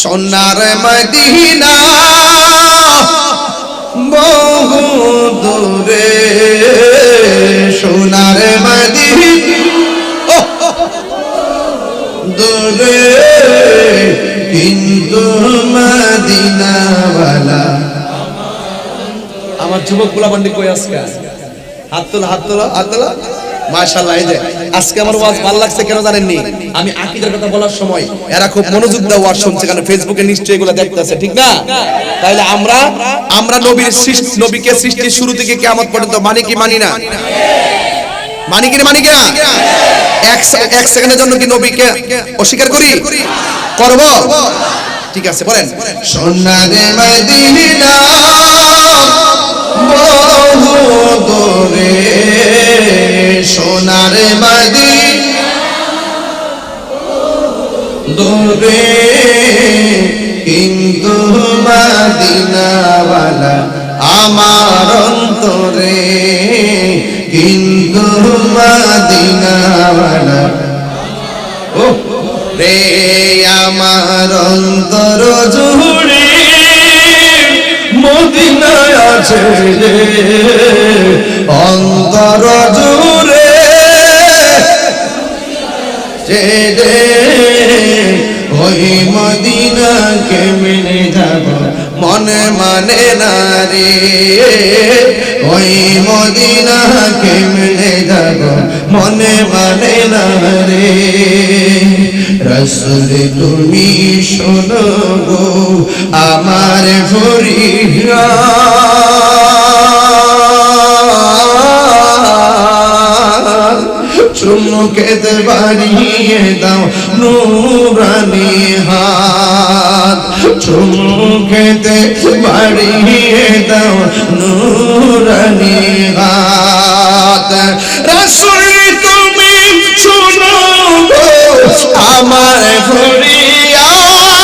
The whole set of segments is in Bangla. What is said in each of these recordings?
সোনার মদিনা বহু দূরে, সোনার মদিনা দূরে, কিন্তু মদিনাওয়ালা। আমার যুবকগুলা বান্ডি কই আজকে হাত তোলা হাত তোলা হাত তোলা। মাশাআল্লাহ, এই যে। আজকে আমার ওয়াজ ভালো লাগছে কেন জানেননি? আমি আকীদার কথা বলার সময় এরা খুব মনোযোগ দিয়ে ওয়াজ শুনছে, কারণ ফেসবুকে নিশ্চয়ই এগুলো দেখতেছে, ঠিক না? তাইলে আমরা আমরা নবীর সৃষ্টি, নবীকে সৃষ্টির শুরু থেকে কিয়ামত পর্যন্ত মানি কি, মানি না? মানি কি না মানি কি না? এক সেকেন্ডের জন্য কি নবীকে অস্বীকার করি? করব? ঠিক আছে, বলেন। সোনারে মদিনা অন্তরে কিন্তু মদিনাওয়ালা। ও, রে, আমার অন্তর জুড়ে মদিনায় আছে রে। অন্তর জুড়ে রে, ওই মদিনা কেমনে যাব। মনে মানে না রে ওই মদিনা কেমনে যাব। মনে মানে না রসুল তুমি শোনো আমার ফরিয়া চুমুকেতে বাড়িয়ে দাও, নুরানি হাত নুরানি হাত রাসুল তুমি শুনো আমার ফরিয়াদ।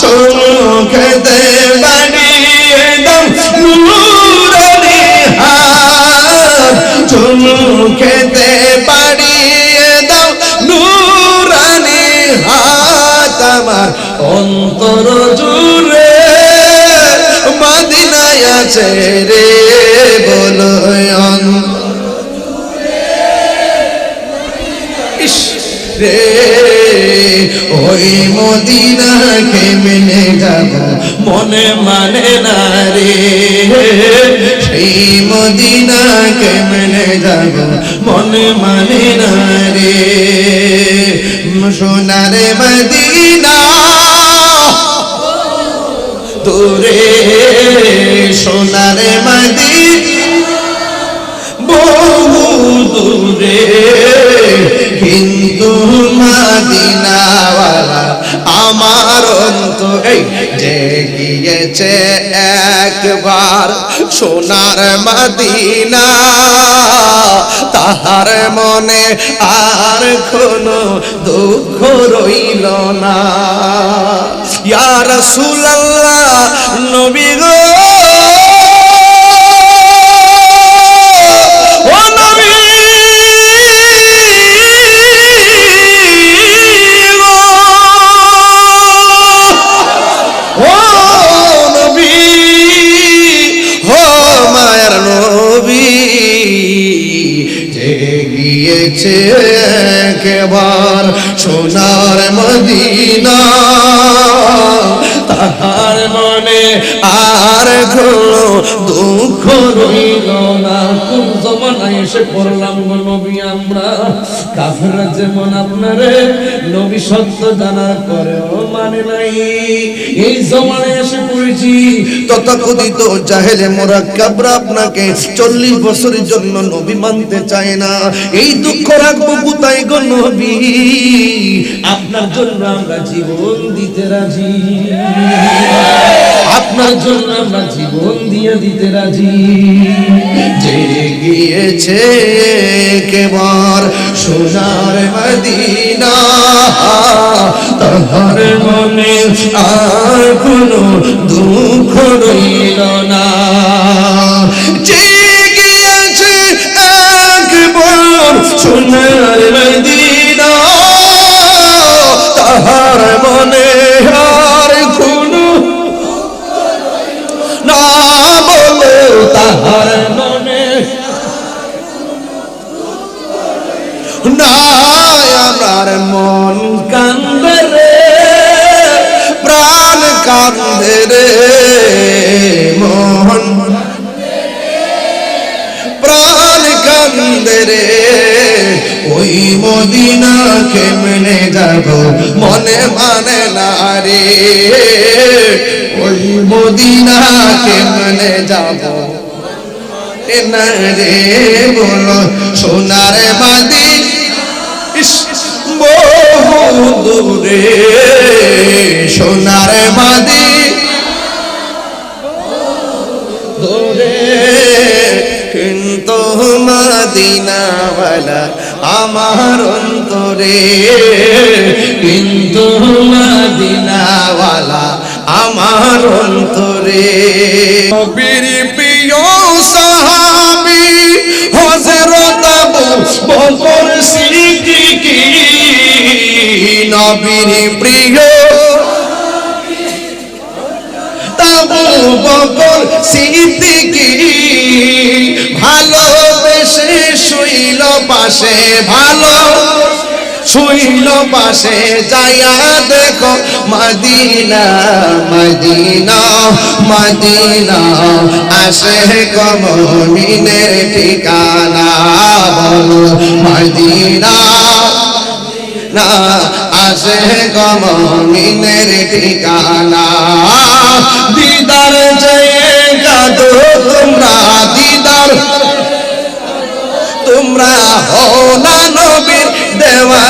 চুমুকেতে বাড়িয়ে দাও নুরানি হাত। চুমুকেতে বাড়িয়ে দাও নুরানি হাত। আমার অন্তর জুড়ে মদিনায় আছে রে মদিনা কেমনে যাব মনে মানে না রে। সেই মদিনা কেমনে যাব মনে মানে না রে। সোনার মদিনা, দূরে সোনার মদিনা, বহু দূরে কিন্তু মাদিনাওয়ালা আমার অন্ত এই যে গিয়েছে একবার সোনার মাদিনা। তাহার মনে আর কোনো দুঃখ রইল না। ইয়া রাসূলুল্লাহ, নবী গো। একবার সোনার মদিনা। তাহার মনে আর কোনো দুঃখ রইল না। কোন জমানায় এসে পড়লাম গো নবী আমরা। কাফেররা যেমন আপনারে নবী সত্য জানার পরেও মানে নাই। এই জমানায় এসে পড়েছি। তথাকথিত জাহেলে মোরাক্কাবরা আপনাকে চল্লিশ বছরের জন্য নবী মানতে চায় না। আপনার জন্য আমরা জীবন দিতে রাজি। আপনার জন্য আমরা জীবন দিয়ে দিতে রাজি। যে গিয়েছে কেবার সোনার মদিনা, তাহার মনে আর কোনো তাহার আমার মন কান্দে রে, প্রাণ কান্দে রে, মন প্রাণ কান্দে রে। ওই মদিনা কেমনে যাব, মনে মানে না রে। ওই মদিনা কেমনে যাব? না রে বলো, সোনার মাদি বহু দূরে সোনার মাদি কিন্তু মদিনাওয়ালা আমার অন্তরে। কিন্তু মদিনাওয়ালা আমার অন্তরে। প্রিয় বকর কি? নবীর প্রিয়। তাবু বকর সিদ্দিকী ভালোবেসে শুইল পাশে ভালো। শুইল পাশে, যাইয়া দেখো মদিনা মদিনা মদিনা। আসে কমিনের ঠিকানা মদিনা না আসে গমিনের ঠিকানা। দিদার জয়ে কাদো তোমরা দিদার। তোমরা হো না নবীর দেওয়ানা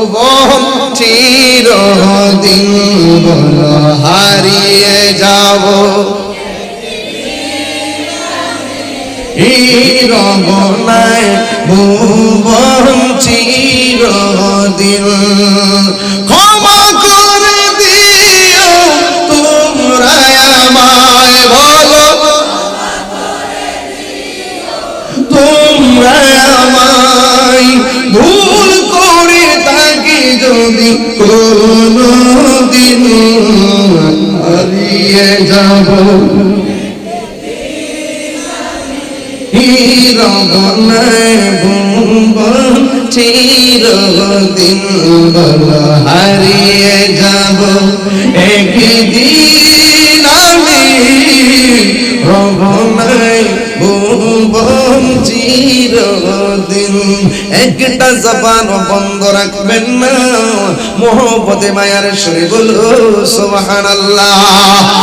ভুবন চিরদিন বলো হারিয়ে যাব। রবনায় ভুবন চিরদিন ক্ষমা কোনো দিন হারিয়ে যাব। চিরদিন হারিয়ে যাব। একদিন রবনায় ভুবন চিরদিন। একটা জবান বন্ধ রাখবেন না। মোহবতে মায়ার শরীর বলো সুবহানাল্লাহ।